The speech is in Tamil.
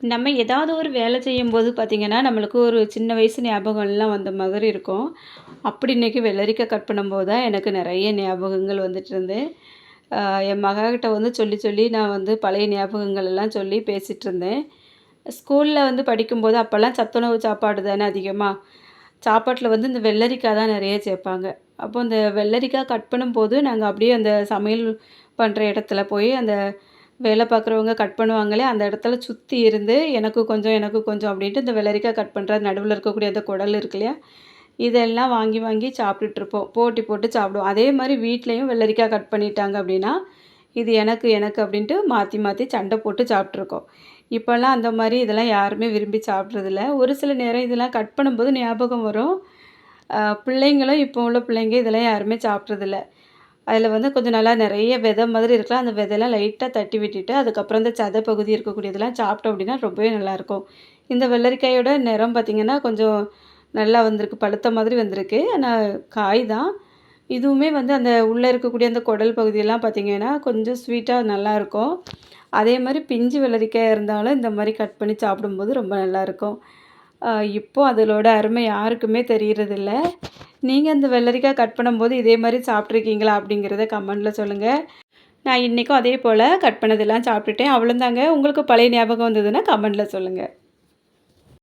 நம்ம ஏதாவது ஒரு வேலை செய்யும்போது பார்த்திங்கன்னா, நம்மளுக்கு ஒரு சின்ன வயசு ஞாபகம்லாம் வந்த மாதிரி இருக்கும். அப்படி இன்னைக்கு வெள்ளரிக்காய் கட் பண்ணும்போது தான் எனக்கு நிறைய ஞாபகங்கள் வந்துட்டு இருந்து, என் மகாக்கிட்ட வந்து சொல்லி சொல்லி நான் வந்து பழைய ஞாபகங்கள் எல்லாம் சொல்லி பேசிட்டுருந்தேன். ஸ்கூலில் வந்து படிக்கும்போது அப்போல்லாம் சத்துணவு சாப்பாடு தானே அதிகமாக சாப்பாட்டில் வந்து இந்த வெள்ளரிக்காய் தான் நிறைய சேர்ப்பாங்க. அப்போ இந்த வெள்ளரிக்காய் கட் பண்ணும்போது நாங்கள் அப்படியே அந்த சமையல் பண்ணுற இடத்துல போய் அந்த வேலை பார்க்குறவங்க கட் பண்ணுவாங்களே, அந்த இடத்துல சுற்றி இருந்து எனக்கு கொஞ்சம், எனக்கு கொஞ்சம் அப்படின்ட்டு இந்த வெள்ளரிக்காய் கட் பண்ணுற நடுவில் இருக்கக்கூடிய அந்த குடல் இருக்கு இல்லையா? இதெல்லாம் வாங்கி வாங்கி சாப்பிட்டுட்ருப்போம். போட்டி போட்டு சாப்பிடுவோம். அதே மாதிரி வீட்லேயும் வெள்ளரிக்காய் கட் பண்ணிட்டாங்க அப்படின்னா, இது எனக்கு, எனக்கு அப்படின்ட்டு மாற்றி மாற்றி சண்டை போட்டு சாப்பிட்ருக்கோம் இப்போல்லாம் அந்த மாதிரி இதெல்லாம் யாருமே விரும்பி சாப்பிட்றதில்ல. ஒரு சில நேரம் இதெல்லாம் கட் பண்ணும்போது ஞாபகம் வரும். பிள்ளைங்களும் இப்போ உள்ள பிள்ளைங்க இதெல்லாம் யாருமே சாப்பிட்றதில்ல. அதில் வந்து கொஞ்சம் நல்லா நிறைய விதை மாதிரி இருக்கலாம். அந்த விதையெல்லாம் லைட்டாக தட்டி விட்டுட்டு, அதுக்கப்புறம் இந்த சதை பகுதி இருக்கக்கூடியதெல்லாம் சாப்பிட்டோம் அப்படின்னா ரொம்பவே நல்லாயிருக்கும். இந்த வெள்ளரிக்காயோட நிறம் பார்த்திங்கன்னா, கொஞ்சம் நல்லா வந்திருக்கு. பழுத்த மாதிரி வந்திருக்கு. ஆனால் காய் தான். இதுவுமே வந்து அந்த உள்ளே இருக்கக்கூடிய அந்த குடல் பகுதியெல்லாம் பார்த்திங்கன்னா, கொஞ்சம் ஸ்வீட்டாக நல்லாயிருக்கும். அதே மாதிரி பிஞ்சு வெள்ளரிக்காயாக இருந்தாலும் இந்த மாதிரி கட் பண்ணி சாப்பிடும்போது ரொம்ப நல்லாயிருக்கும். இப்போது அதோட அருமை யாருக்குமே தெரிகிறதில்ல நீங்கள் அந்த வெள்ளரிக்காய் கட் பண்ணும்போது இதே மாதிரி சாப்பிட்ருக்கீங்களா? அப்படிங்கிறத கமெண்டில் சொல்லுங்கள் நான் இன்றைக்கும் அதே போல் கட் பண்ணதெல்லாம் சாப்பிட்டுட்டேன். அவ்வளோந்தாங்க உங்களுக்கு பழைய ஞாபகம் வந்ததுன்னா கமெண்டில் சொல்லுங்கள்